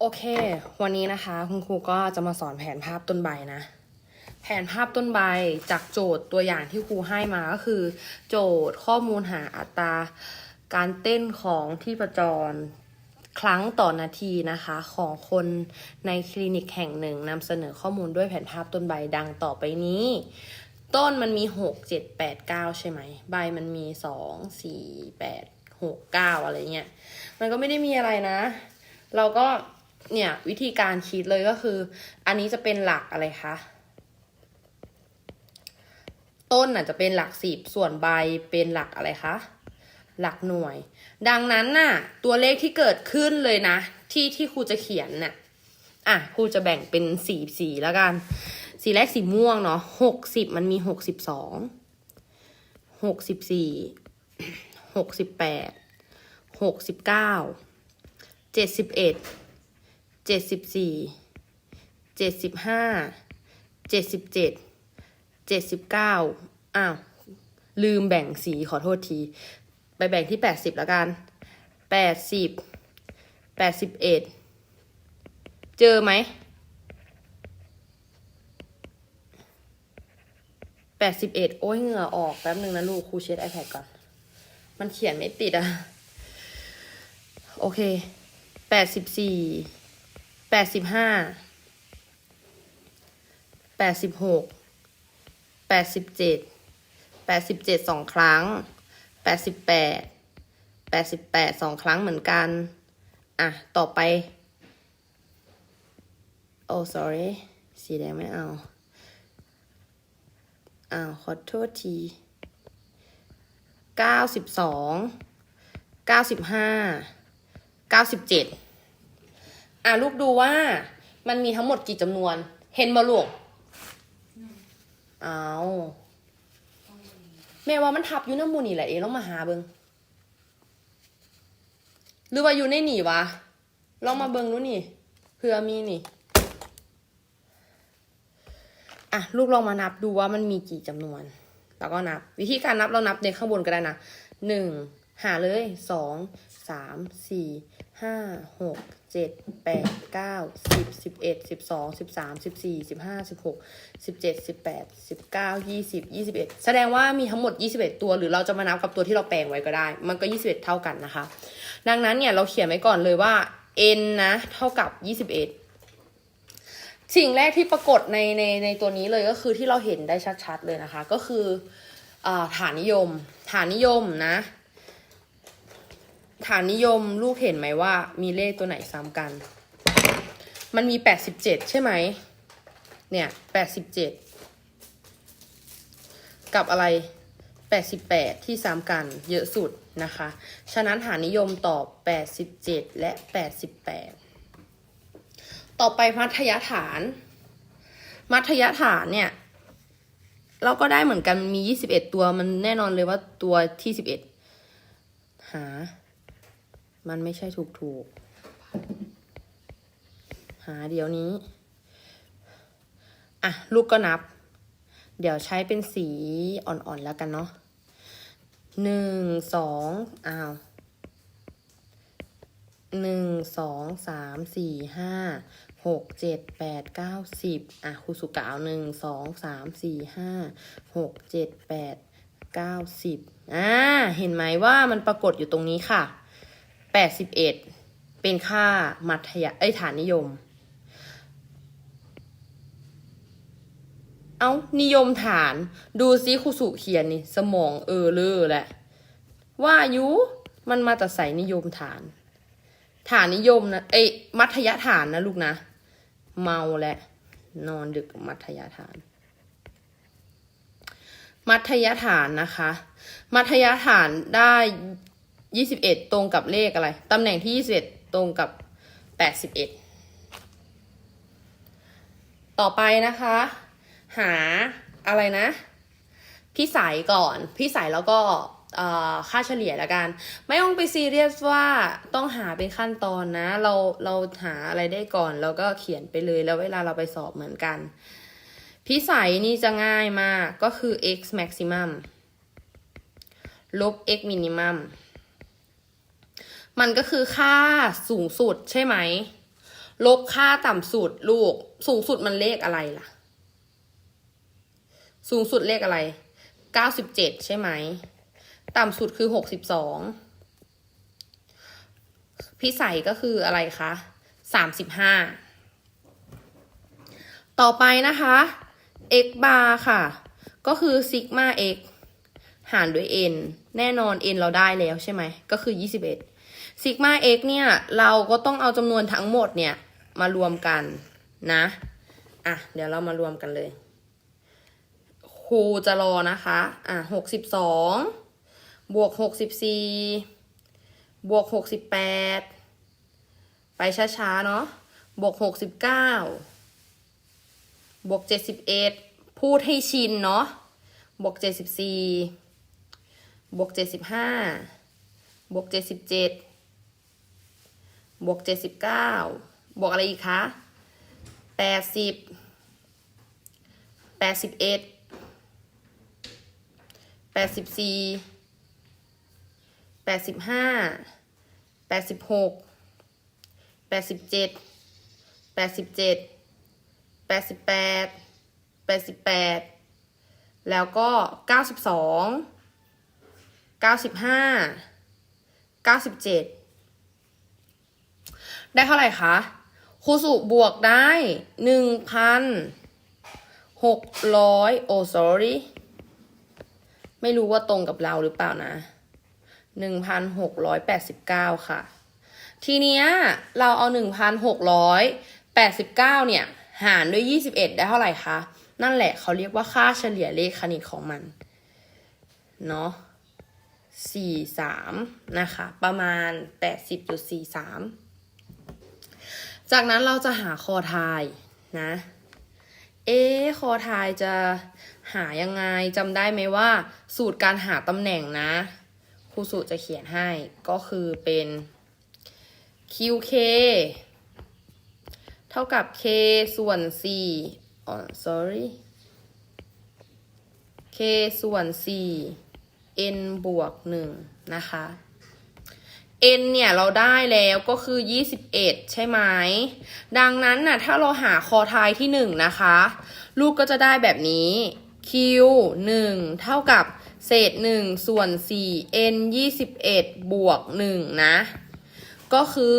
โอเค วันนี้นะคะคุณครูก็จะมาสอนแผนภาพต้นใบนะ แผนภาพต้นใบจากโจทย์ตัวอย่างที่ครูให้มาก็คือ โจทย์ข้อมูลหาอัตรา การเต้นของที่ประจรครั้งต่อนาทีนะคะของคนในคลินิกแห่งหนึ่งนำเสนอข้อมูลด้วยแผนภาพต้นใบดังต่อไปนี้ ต้นมันมีหกเจ็ดแปดเก้าใช่ไหม ใบมันมีสองสี่แปดหกเก้าอะไรเงี้ย มันก็ไม่ได้มีอะไรนะ เราก็ เนี่ยวิธีการคิดเลยก็คือ อันนี้จะเป็นหลักอะไรคะต้นอาจจะเป็นหลักสิบส่วนใบเป็นหลักอะไรคะหลักหน่วย ดังนั้นน่ะ ตัวเลขที่เกิดขึ้นเลยนะ ที่ที่ครูจะเขียนน่ะอะครูจะแบ่งเป็นสีสีแล้วกัน สีแรกสีม่วงเนาะหกสิบมันมีหกสิบสองหกสิบสี่หกสิบแปดหกสิบเก้าเจ็ดสิบเอ็ด เจ็ดสิบสี่เจ็ดสิบห้าเจ็ดสิบเจ็ดเจ็ดสิบเก้าอ้าว ลืมแบ่งสีขอโทษที ไปแบ่งที่แปดสิบแล้วกันแปดสิบแปดสิบเอ็ดเจอไหมแปดสิบเอ็ดโอ้ยเหงื่อออกแป๊บหนึ่งนะลูกครูเช็ด iPad ก่อน มันเขียนไม่ติดอะโอเคแปดสิบสี่ ดสิบห้าแปดสิบหกแปดสิบเจ็ดแปดสิบเจ็ดสองครั้งแปดสิบแปดแปดสิบแปดสองครั้งเหมือนกัน อะ ต่อไป โอ้ sorry สีแดงไม่เอาอ้าวขอโทษทีเก้าสิบสองเก้าสิบห้าเก้าสิบเจ็ด อะลูกดูว่า มันมีทั้งหมดกี่จำนวน เห็นมาลูกเอาแม่ว่ามันทับอยู่น้ำมูนี่แหละเอ๋ลองมาหาเบิงหรือว่าอยู่ในหนีวะลองมาเบิงดูนี่เผื่อมีนี่อะลูกลองมานับดูว่ามันมีกี่จำนวน แล้วก็นับ วิธีการนับเรานับในข้างบนก็ได้นะหนึ่งหาเลยสองสามสี่ ห้าหกเจ็ดแปดเก้าสิบสิบเอ็ดสิบสองสิบสามสิบสี่สิบห้าสิบหกสิบเจ็ดสิบแปดสิบเก้ายี่สิบยี่สิบเอ็ดแสดงว่ามีทั้งหมดยี่สิบเอ็ดตัว หรือเราจะมานับกับตัวที่เราแปลงไว้ก็ได้ มันก็ยี่สิบเอ็ดเท่ากันนะคะ ดังนั้นเนี่ยเราเขียนไว้ก่อนเลยว่า n นะ เท่ากับยี่สิบเอ็ดสิ่งแรกที่ปรากฏในในในตัวนี้เลยก็คือที่เราเห็นได้ชัดๆเลยนะคะ ก็คืออฐานนิยม ฐานนิยมนะ ฐานนิยมลูกเห็นไหมว่า มีเลขตัวไหนซ้ำกัน มันมีแปดสิบเจ็ดใช่ไหม เนี่ยแปดสิบเจ็ดกับอะไรแปดสิบแปดที่ซ้ำกันเยอะสุดนะคะ ฉะนั้นฐานนิยมตอบแปดสิบเจ็ดและแปดสิบแปดต่อไปมัธยฐาน มัธยฐานเนี่ยเราก็ได้เหมือนกันมียี่สิบเอ็ดตัวมันแน่นอนเลยว่าตัวที่สิบเอ็ดหา มันไม่ใช่ถูกถูก หาเดี๋ยวนี้ อะ ลูกก็นับ เดี๋ยวใช้เป็นสีอ่อนๆแล้วกันเนาะหนึ่งสองอ้าวหนึ่งสองสามสี่ห้าหกเจ็ดแปดเก้าสิบอะครูสุกาวหนึ่งสองสามสี่ห้าหกเจ็ดแปดเก้าสิบอ่าเห็นไหมว่ามันปรากฏอยู่ตรงนี้ค่ะ แปดสิบเอ็ดเป็นค่ามัธยเอ้ยฐานนิยม เอานิยมฐาน ดูซิครูสุเขียนนี่ สมองเออเลอแหละ ว่าอายุมันมาแต่ใส่นิยมฐาน ฐานนิยมนะ เอ้ยมัธยฐานนะลูกนะ เมาและ นอนดึกมัธยฐาน มัธยฐานนะคะ มัธยฐานได้ ยี่สิบเอ็ดตรงกับเลขอะไร ตำแหน่งที่ยี่สิบเอ็ดตรงกับแปดสิบเอ็ดต่อไปนะคะ หาอะไรนะพี่สายก่อนพี่สายแล้วก็ค่าเฉลี่ยละกัน ไม่ต้องไปซีเรียสว่าต้องหาเป็นขั้นตอนนะ เราเราหาอะไรได้ก่อนแล้วก็เขียนไปเลยแล้วเวลาเราไปสอบเหมือนกัน พิสัยนี่จะง่ายมากก็คือ x maximum ลบ x minimum มันก็คือค่าสูงสุดใช่ไหม ลบค่าต่ำสุดลูก สูงสุดมันเลขอะไรล่ะ สูงสุดเลขอะไร เก้าสิบเจ็ดใช่ไหม ต่ำสุดคือหกสิบสอง พิสัยก็คืออะไรคะสามสิบห้า ต่อไปนะคะ x bar ค่ะ ก็คือซิกมา x หารด้วย n แน่นอน n เราได้แล้วใช่ไหม ก็คือ 21 ซิกมา x เนี่ย เราก็ต้องเอาจำนวนทั้งหมดเนี่ย มารวมกันนะ อะ เดี๋ยวเรามารวมกันเลย ครูจะรอนะคะ อะหกสิบสองบวกหกสิบสี่บวกหกสิบแปดไปช้าๆ เนาะบวกหกสิบเก้าบวกเจ็ดสิบเอ็ดพูดให้ชินเนาะบวกเจ็ดสิบสี่บวกเจ็ดสิบห้าบวกเจ็ดสิบเจ็ด บวกเจ็ดสิบเก้าบวกอะไรอีกคะแปดสิบแปดสิบเอ็ดแปดสิบสี่แปดสิบห้าแปดสิบหกแปดสิบเจ็ดแปดสิบเจ็ดแปดสิบแปดแปดสิบแปดแล้วก็เก้าสิบสองเก้าสิบห้าเก้าสิบเจ็ด ได้เท่าไหร่คะคูสุบวกได้หนึ่งพันหกร้อยโอ้ sorry ไม่รู้ว่าตรงกับเราหรือเปล่านะหนึ่งพันหกร้อยแปดสิบเก้าค่ะ ทีเนี้ยเราเอาหนึ่งพันหกร้อยแปดสิบเก้าเนี่ย หารด้วยยี่สิบเอ็ดได้เท่าไหร่คะ นั่นแหละเขาเรียกว่าค่าเฉลี่ยเลขคณิตของมัน เนาะสี่สามนะคะ ประมาณแปดสิบจุดสี่สาม จากนั้นเราจะหาคอทายนะ เอ๊คอทายจะหายังไงจำได้ไหมว่า สูตรการหาตำแหน่งนะครูสูตรจะเขียนให้ก็คือเป็น qk เท่ากับ k ส่วน4อ๋อ sorry k ส่วน4 n บวก 1 นะคะ n เนี่ยเราได้แล้วก็คือ 21 ใช่ไหม ดังนั้นน่ะถ้าเราหาคอทายที่ 1 นะคะ ลูกก็จะได้แบบนี้ q 1 เท่ากับเศษ 1 ส่วน 4 n 21 บวก 1 นะ ก็คือ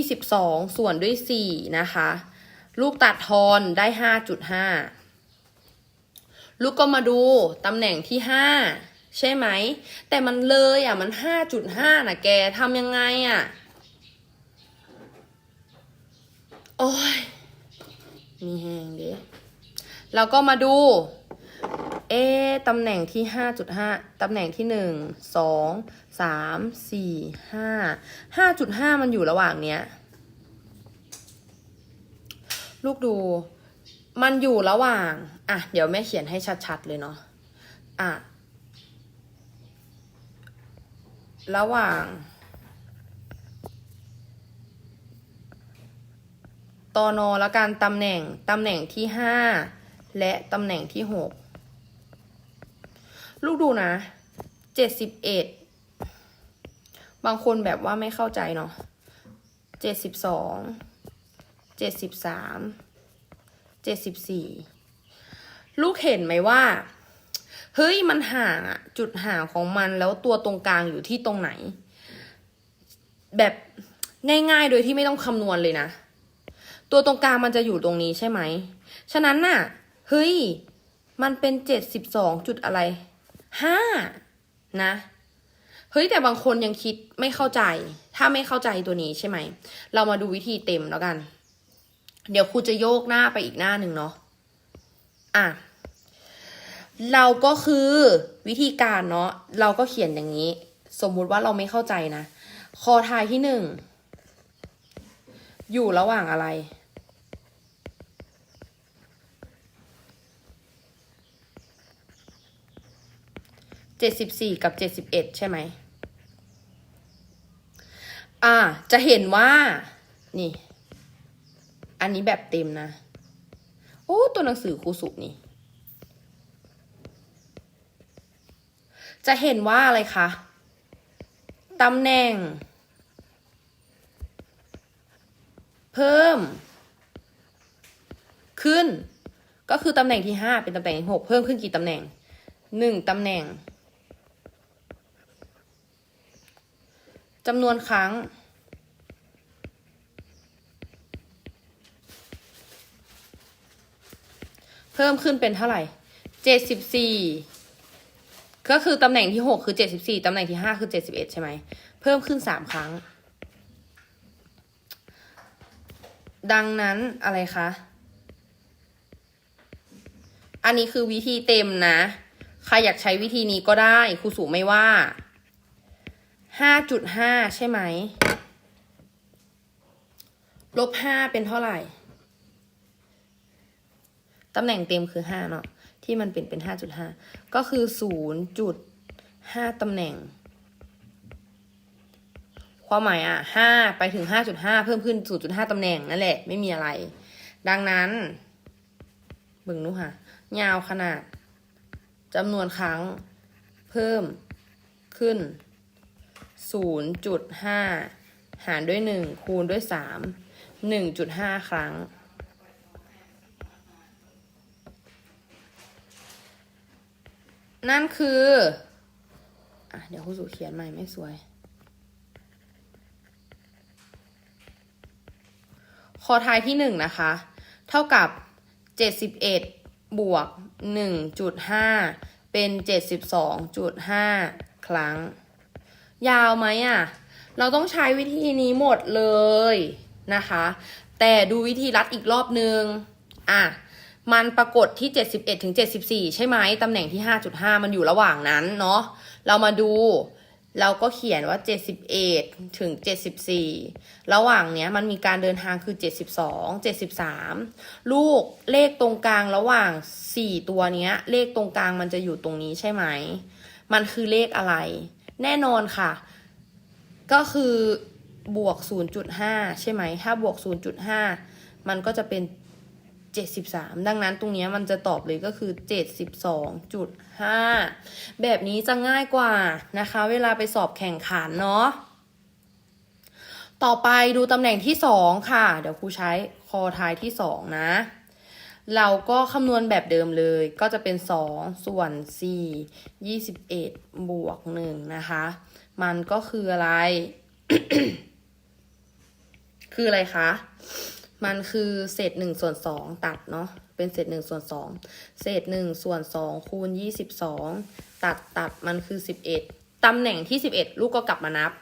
22 ส่วนด้วย 4 นะคะ ลูกตัดทอนได้ 5.5 ลูกก็มาดูตำแหน่งที่ 5 ใช่ไหม แต่มันเลยอะ มัน5.5นะแกทำยังไงอะ โอ้ย มีแหงดิเราก็มาดู เอ๊ะตำแหน่งที่5.5ตำแหน่งที่1 2 3 4 5 5.5มันอยู่ระหว่างเนี้ย ลูกดู มันอยู่ระหว่าง อะ เดี๋ยวแม่เขียนให้ชัดๆเลยเนาะ อะ ระหว่าง ตอนอแล้วกันตำแหน่งตำแหน่งที่ห้าและตำแหน่งที่หกลูกดูนะเจ็ดสิบเอ็ดบางคนแบบว่าไม่เข้าใจเนาะเจ็ดสิบสองเจ็ดสิบสามเจ็ดสิบสี่ลูกเห็นไหมว่า เฮ้ยมันห่างอะจุดห่างของมันแล้วตัวตรงกลางอยู่ที่ตรงไหน แบบง่ายๆโดยที่ไม่ต้องคำนวณเลยนะ ตัวตรงกลางมันจะอยู่ตรงนี้ใช่ไหม ฉะนั้นน่ะ เฮ้ย มันเป็นเจ็ดสิบสองจุดอะไรห้านะ เฮ้ยแต่บางคนยังคิดไม่เข้าใจ ถ้าไม่เข้าใจตัวนี้ใช่ไหม เรามาดูวิธีเต็มแล้วกัน เดี๋ยวครูจะโยกหน้าไปอีกหน้าหนึ่งเนาะอะ เราก็คือวิธีการเนาะเราก็เขียนอย่างนี้ สมมุติว่าเราไม่เข้าใจนะ คอทายที่หนึ่งอยู่ระหว่างอะไร เจ็ดสิบสี่กับเจ็ดสิบเอ็ดใช่ไหม อ่า จะเห็นว่า นี่ อันนี้แบบเต็มนะ โอ้ ตัวหนังสือครูสุนี่ จะเห็นว่าอะไรคะตำแหน่ง เพิ่ม ขึ้น ก็คือตำแหน่งที่ห้าเป็นตำแหน่งที่หกเพิ่มขึ้นกี่ตำแหน่งหนึ่งตำแหน่งจำนวนครั้ง เพิ่มขึ้นเป็นเท่าไหร่เจ็ดสิบสี่ ก็คือตำแหน่งที่หกคือเจ็ดสิบสี่ตำแหน่งที่ห้าคือเจ็ดสิบเอ็ดใช่ไหม เพิ่มขึ้นสามครั้ง ดังนั้นอะไรคะ อันนี้คือวิธีเต็มนะ ใครอยากใช้วิธีนี้ก็ได้ครูสูไม่ว่าห้าจุดห้าใช่ไหม ลบห้าเป็นเท่าไหร่ ตำแหน่งเต็มคือห้าเนาะ ที่มันเป็นเป็นห้าจุดห้าก็คือศูนย์จุดห้าตำแหน่ง ความหมายอะห้าไปถึงห้าจุดห้าเพิ่มขึ้นศูนย์จุดห้าตำแหน่งนั่นแหละ ไม่มีอะไร ดังนั้นเบิ่งนูค่ะยาวขนาดจำนวนครั้งเพิ่มขึ้น 0.5 หารด้วย 1 คูณด้วย 3 1.5 ครั้ง นั่นคือ อะ เดี๋ยวคุณสุเขียนใหม่ไม่สวย คอทายที่หนึ่งนะคะ เท่ากับ71บเอ็ดบวก1.5เป็น72.5ครั้ง ยาวไหมอะ เราต้องใช้วิธีนี้หมดเลยนะคะ แต่ดูวิธีรัดอีกรอบนึง อะ มันปรากฏที่ 71ถึง74 ใช่ไหมตำแหน่งที่ 5.5 มันอยู่ระหว่างนั้นเนาะเรามาดู เราก็เขียนว่า 71ถึง74 ระหว่างเนี้ยมันมีการเดินทางคือ 72 73 ลูกเลขตรงกลางระหว่าง 4 ตัวเนี้ย เลขตรงกลางมันจะอยู่ตรงนี้ใช่ไหม มันคือเลขอะไร แน่นอนค่ะ ก็คือบวก 0.5 ใช่ไหม ถ้าบวก 0.5 มันก็จะเป็น 73 ดังนั้นตรงนี้มันจะตอบเลยก็คือ 72.5 แบบนี้จะง่ายกว่านะคะ เวลาไปสอบแข่งขันเนาะต่อไปดูตำแหน่งที่ 2 ค่ะ เดี๋ยวครูใช้คอท้ายที่ 2 นะ เราก็คำนวณแบบเดิมเลยก็จะเป็น 2 ส่วน 4 21 บวก 1 นะคะ มันก็คืออะไร คืออะไรคะ มันคือเศษหนึ่งส่วนสองตัดเนาะเป็นเศษหนึ่งส่วนสองเศษหนึ่งส่วนสองคูณยี่สิบสองตัดตัดมันคือสิบเอ็ดตำแหน่งที่สิบเอ็ดลูกก็กลับมานับ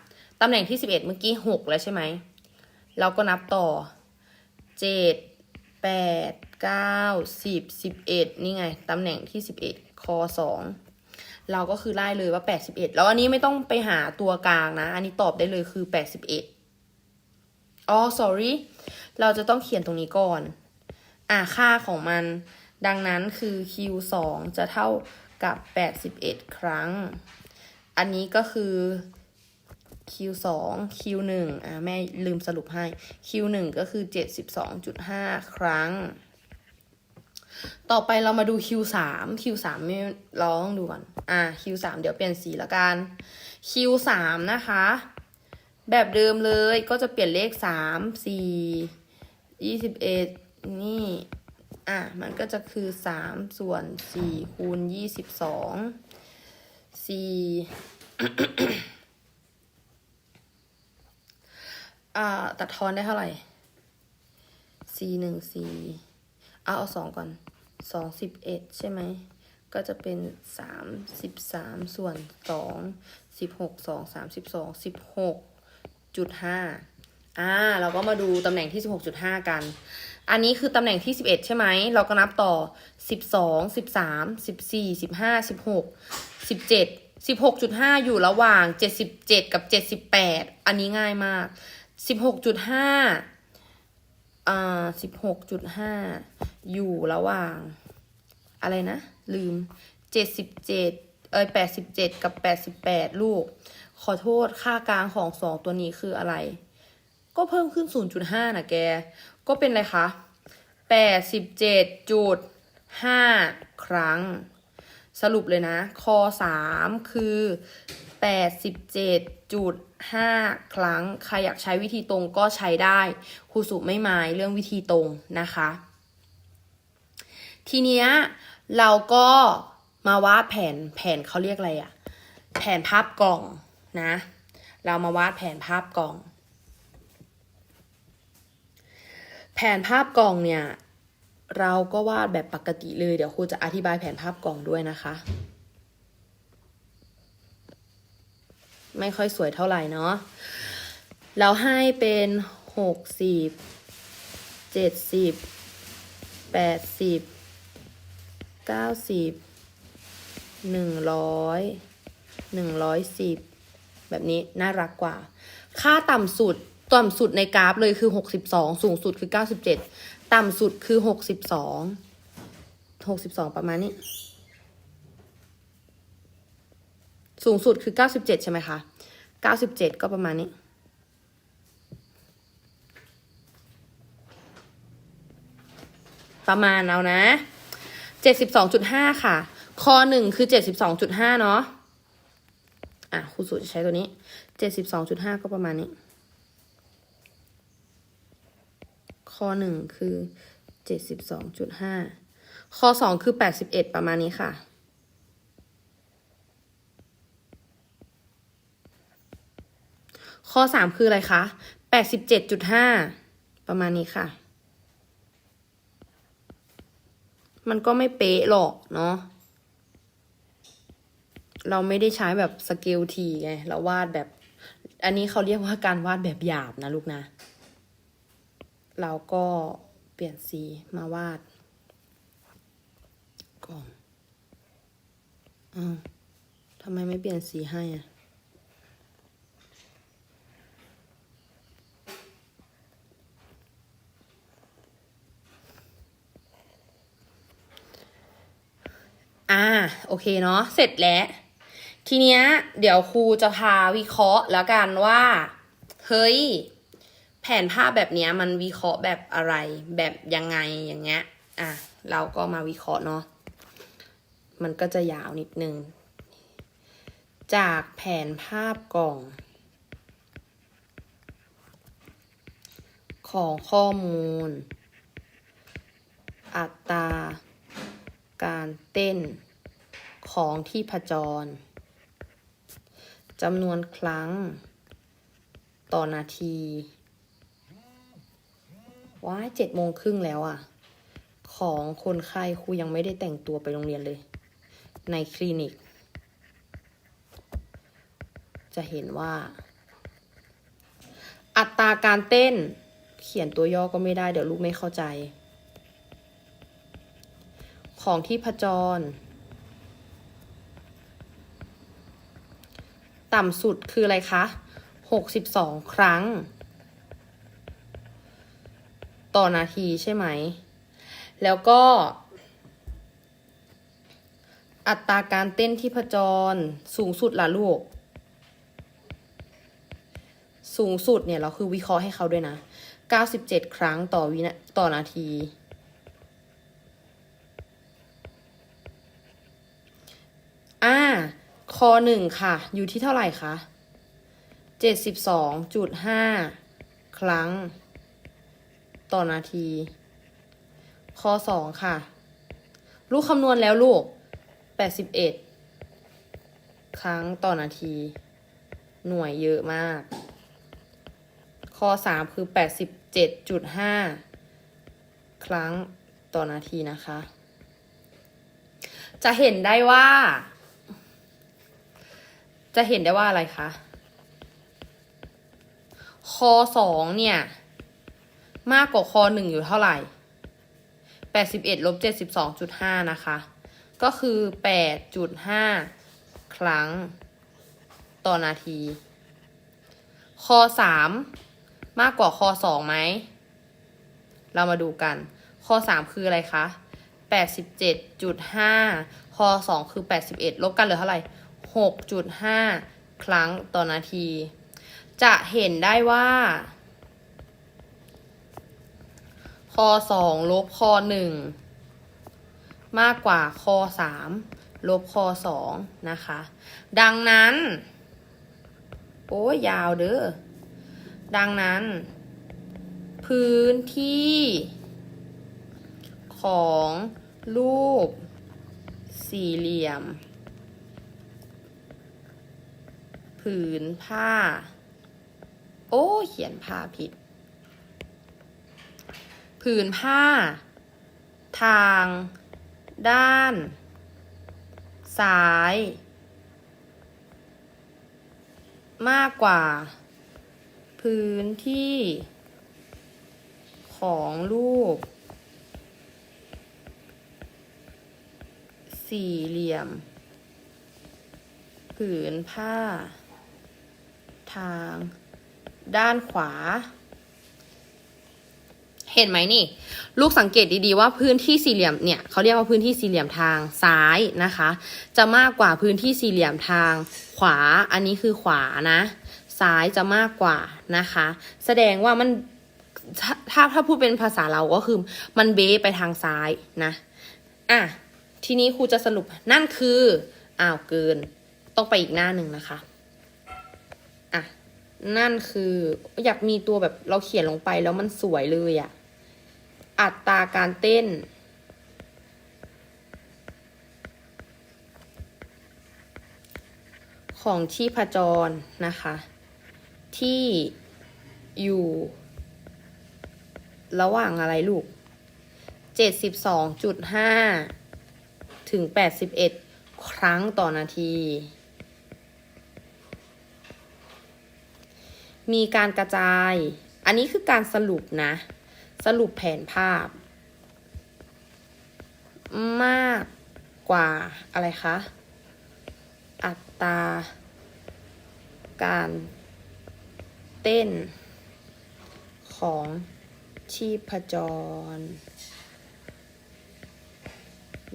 ตำแหน่งที่สิบเอ็ดเมื่อกี้หกแล้วใช่ไหมเราก็นับต่อเจ็ดแปดเก้าสิบสิบเอ็ดนี่ไง ตำแหน่งที่สิบเอ็ดคอสองเราก็คือไล่เลยว่าแปดสิบเอ็ดแล้วอันนี้ไม่ต้องไปหาตัวกลางนะ อันนี้ตอบได้เลยคือแปดสิบเอ็ด อ๋อ sorry เราจะต้องเขียนตรงนี้ก่อน อ่าค่าของมัน ดังนั้นคือ q 2จะเท่ากับ 81 ครั้ง อันนี้ก็คือ q 2 q 1อ่าแม่ลืมสรุปให้ q 1ก็คือ 72.5 ครั้ง ต่อไปเรามาดู q 3 q 3ไม่ลองดูก่อน อ่า q 3เดี๋ยวเปลี่ยนสีละกัน q 3นะคะ แบบเดิมเลยก็จะเปลี่ยนเลขสามสี่ยี่สิบเอ็ดนี่ อะ มันก็จะคือสามส่วนสี่คูณยี่สิบสองสี่อ่า ตัดทอนได้เท่าไหร่สี่หนึ่งสี่เอาเอาสองก่อนสองสิบเอ็ดใช่ไหม ก็จะเป็นสามสิบสามส่วนสองสิบหกสองสามสิบสองสิบหก จุดห้าอ่าเราก็มาดูตำแหน่งที่สิบหกจุดห้ากัน อันนี้คือตำแหน่งที่สิบเอ็ดใช่ไหม เราก็นับต่อสิบสองสิบสามสิบสี่สิบห้าสิบหกสิบเจ็ดสิบหกจุดห้าอยู่ระหว่างเจ็ดสิบเจ็ดกับเจ็ดสิบแปดอันนี้ง่ายมากสิบหกจุดห้าอ่าสิบหกจุดห้าอยู่ระหว่าง อะไรนะ ลืมเจ็ดสิบเจ็ดเอ้ยแปดสิบเจ็ดกับแปดสิบแปดลูก ขอโทษค่ากลางของสองตัวนี้คืออะไร ก็เพิ่มขึ้น 0.5 นะแก ก็เป็นอะไรคะ87.5 ครั้ง สรุปเลยนะคอ3คือ 87.5ห้าครั้ง ใครอยากใช้วิธีตรงก็ใช้ได้ครูสุไม่หมายเรื่องวิธีตรงนะคะ ทีเนี้ยเราก็มาวาดแผนแผนเขาเรียกอะไรอะแผนภาพกล่อง นะ เรามาวาดแผนภาพกล่อง แผนภาพกล่องเนี่ย เราก็วาดแบบปกติเลยเดี๋ยวครูจะอธิบายแผนภาพกล่องด้วยนะคะ ไม่ค่อยสวยเท่าไหร่เนาะเราให้เป็นหกสิบเจ็ดสิบแปดสิบเก้าสิบหนึ่งร้อยหนึ่งร้อยสิบ แบบนี้น่ารักกว่า ค่าต่ำสุดต่ำสุดในกราฟเลยคือหกสิบสองสูงสุดคือเก้าสิบเจ็ดต่ำสุดคือหกสิบสองหกสิบสองประมาณนี้ สูงสุดคือเก้าสิบเจ็ดใช่ไหมคะเก้าสิบเจ็ดก็ประมาณนี้ประมาณเอานะเจ็ดสิบสองจุดห้าค่ะ คอหนึ่งคือเจ็ดสิบสองจุดห้าเนาะ อะครูสูตรจะใช้ตัวนี้เจ็ดสิบสองจุดห้าก็ประมาณนี้ ข้อหนึ่งคือเจ็ดสิบสองจุดห้าข้อสองคือแปดสิบเอ็ดประมาณนี้ค่ะ ข้อสามคืออะไรคะแปดสิบเจ็ดจุดห้าประมาณนี้ค่ะ มันก็ไม่เป๊ะหรอกเนาะ เราไม่ได้ใช้แบบสเกลทีไง เราวาดแบบ อันนี้เขาเรียกว่าการวาดแบบหยาบนะลูกนะ เราก็เปลี่ยนสีมาวาดกล่องอ้าวทำไมไม่เปลี่ยนสีให้อะอ่า โอเคเนาะ เสร็จแล้ว ทีเนี้ยเดี๋ยวครูจะพาวิเคราะห์แล้วกันว่า เฮ้ย แผนภาพแบบเนี้ยมันวิเคราะห์แบบอะไร แบบยังไงอย่างเงี้ย อะ เราก็มาวิเคราะห์เนาะ มันก็จะยาวนิดนึง จากแผนภาพกล่อง ของข้อมูล อัตรา การเต้นของที่ผจร จำนวนครั้ง ต่อนาทีว้าเจ็ดโมงครึ่งแล้วอะ่ะ ของคนไข้ครูยังไม่ได้แต่งตัวไปโรงเรียนเลย ในคลินิก จะเห็นว่า อัตราการเต้น เขียนตัวย่อก็ไม่ได้เดี๋ยวลูกไม่เข้าใจ ของที่ผจร ต่ำสุดคืออะไรคะหกสิบสองครั้ง ต่อนาทีใช่ไหม แล้วก็ อัตราการเต้นที่ผจรสูงสุดล่ะลูก สูงสุดเนี่ยเราคือวิเคราะห์ให้เขาด้วยนะ 97 ครั้งต่อวินาต่อนาทีอ่า คอหนึ่งค่ะ อยู่ที่เท่าไหร่คะเจ็ดสิบสองจุดห้าครั้ง ต่อนาที คอสองค่ะ ลูกคำนวณแล้วลูกแปดสิบเอ็ดครั้งต่อนาที หน่วยเยอะมากข้อสามคือแปดสิบเจ็ดจุดห้าครั้งต่อนาทีนะคะ จะเห็นได้ว่า จะเห็นได้ว่าอะไรคะ คอสองเนี่ย มากกว่าคอหนึ่งอยู่เท่าไหร่แปดสิบเอ็ดลบเจ็ดสิบสองจุดห้านะคะ ก็คือแปดจุดห้าครั้งต่อนาที คอสามมากกว่าคอสองไหม เรามาดูกัน คอสามคืออะไรคะแปดสิบเจ็ดจุดห้าคอสองคือแปดสิบเอ็ดลบกันเหลือเท่าไหร่ หกจุดห้าครั้งต่อนาที จะเห็นได้ว่าคอสองลบคอหนึ่งมากกว่าคอสามลบคอสองนะคะ ดังนั้น โอ้ยาวเด้อ ดังนั้น พื้นที่ของรูปสี่เหลี่ยม ผืนผ้า โอ้เขียนผ้าผิด ผืนผ้า ทาง ด้าน ซ้าย มากกว่า พื้นที่ ของรูป สี่เหลี่ยมผืนผ้า ทาง ด้านขวา เห็นไหมนี่ ลูกสังเกตดีๆว่าพื้นที่สี่เหลี่ยมเนี่ยเขาเรียกว่าพื้นที่สี่เหลี่ยมทางซ้ายนะคะ จะมากกว่าพื้นที่สี่เหลี่ยมทางขวา อันนี้คือขวานะ ซ้ายจะมากกว่านะคะ แสดงว่ามันถ้าถ้าพูดเป็นภาษาเราก็คือมันเบไปทางซ้ายนะอะทีนี้ครูจะสรุปนั่นคืออ้าวเกิน ต้องไปอีกหน้าหนึ่งนะคะ นั่นคืออยากมีตัวแบบเราเขียนลงไปแล้วมันสวยเลยอะอัตราการเต้น ของชีพจรนะคะ ที่อยู่ ระหว่างอะไรลูกเจ็ดสิบสองจุดห้าถึงแปดสิบเอ็ดครั้งต่อนาที มีการกระจาย อันนี้คือการสรุปนะ สรุปแผนภาพ มากกว่าอะไรคะ อัตราการเต้นของชีพจร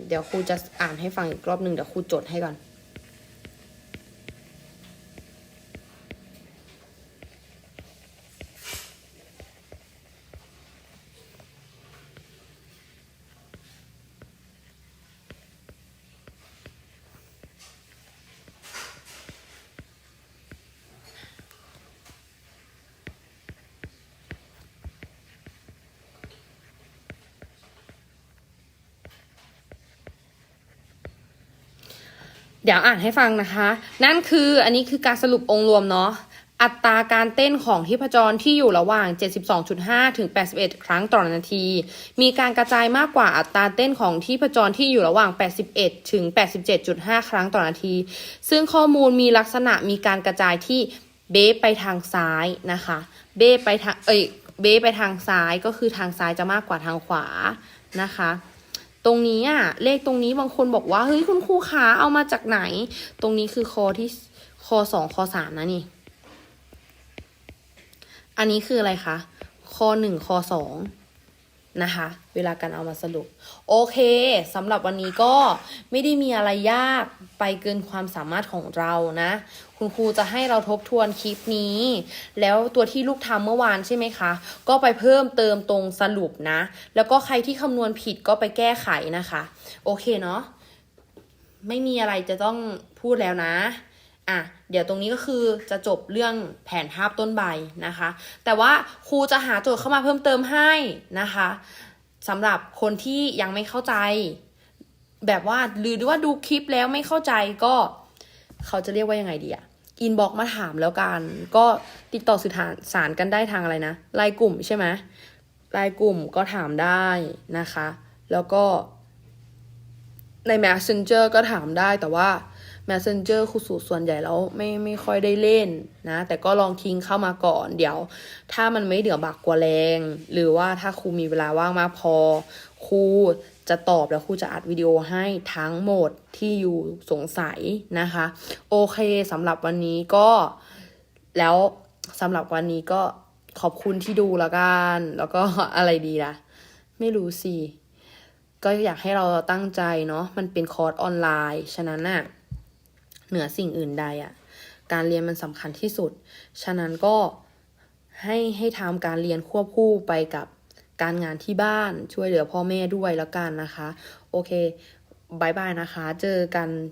เดี๋ยวครูจะอ่านให้ฟังอีกรอบหนึ่งเดี๋ยวครูจดให้ก่อน เดี๋ยวอ่านให้ฟังนะคะ นั่นคืออันนี้คือการสรุปองค์รวมเนาะอัตราการเต้นของที่พจรที่อยู่ระหว่าง 72.5 ถึง 81 ครั้งต่อนาที มีการกระจายมากกว่าอัตราเต้นของที่พจรที่อยู่ระหว่าง 81 ถึง 87.5 ครั้งต่อนาที ซึ่งข้อมูลมีลักษณะมีการกระจายที่เบไปทางซ้ายนะคะ เบไปทาง เอ้ย เบไปทางซ้ายก็คือทางซ้ายจะมากกว่าทางขวานะคะ ตรงนี้อะเลขตรงนี้บางคนบอกว่าเฮ้ยคุณครูขาเอามาจากไหน ตรงนี้คือคอที่คอสองคอสามนะนี่ อันนี้คืออะไรคะคอหนึ่งคอสอง นะคะ เวลาการเอามาสรุป โอเคสำหรับวันนี้ก็ไม่ได้มีอะไรยากไปเกินความสามารถของเรานะ คุณครูจะให้เราทบทวนคลิปนี้ แล้วตัวที่ลูกทำเมื่อวานใช่ไหมคะ ก็ไปเพิ่มเติมตรงสรุปนะ แล้วก็ใครที่คำนวณผิดก็ไปแก้ไขนะคะ โอเคเนาะไม่มีอะไรจะต้องพูดแล้วนะ อะเดี๋ยวตรงนี้ก็คือจะจบเรื่องแผนภาพต้นใบนะคะ แต่ว่าครูจะหาโจทย์เข้ามาเพิ่มเติมให้นะคะสำหรับคนที่ยังไม่เข้าใจ แบบว่าหรือว่าดูคลิปแล้วไม่เข้าใจก็เขาจะเรียกว่ายังไงดีอะอินบ็อกมาถามแล้วกัน ก็ติดต่อสื่อสารกันได้ทางอะไรนะไลน์กลุ่มใช่ไหมไลน์กลุ่มก็ถามได้นะคะ แล้วก็ใน Messenger ก็ถามได้แต่ว่า Messenger ครูสูส่วนใหญ่แล้วไม่ไม่ค่อยได้เล่นนะ แต่ก็ลองทิ้งเข้ามาก่อน เดี๋ยว ถ้ามันไม่เดือบักกว่าแรง หรือว่าถ้าครูมีเวลาว่างมากพอครูจะตอบแล้วครูจะอัดวิดีโอให้ทั้งหมดที่อยู่สงสัยนะคะ โอเคสำหรับวันนี้ก็ แล้วสำหรับวันนี้ก็ขอบคุณที่ดูแล้วกัน แล้วก็อะไรดีล่ะ ไม่รู้สิ ก็อยากให้เราตั้งใจเนาะมันเป็นคอร์สออนไลน์ ฉะนั้นน่ะ เหนือสิ่งอื่นใดอะ่ะการเรียนมันสำคัญที่สุด ฉะนั้นก็ให้ให้ทำการเรียนควบคู่ไปกับการงานที่บ้านช่วยเหลือพ่อแม่ด้วยแล้วกันนะคะ โอเคบายบายนะคะ เจอกัน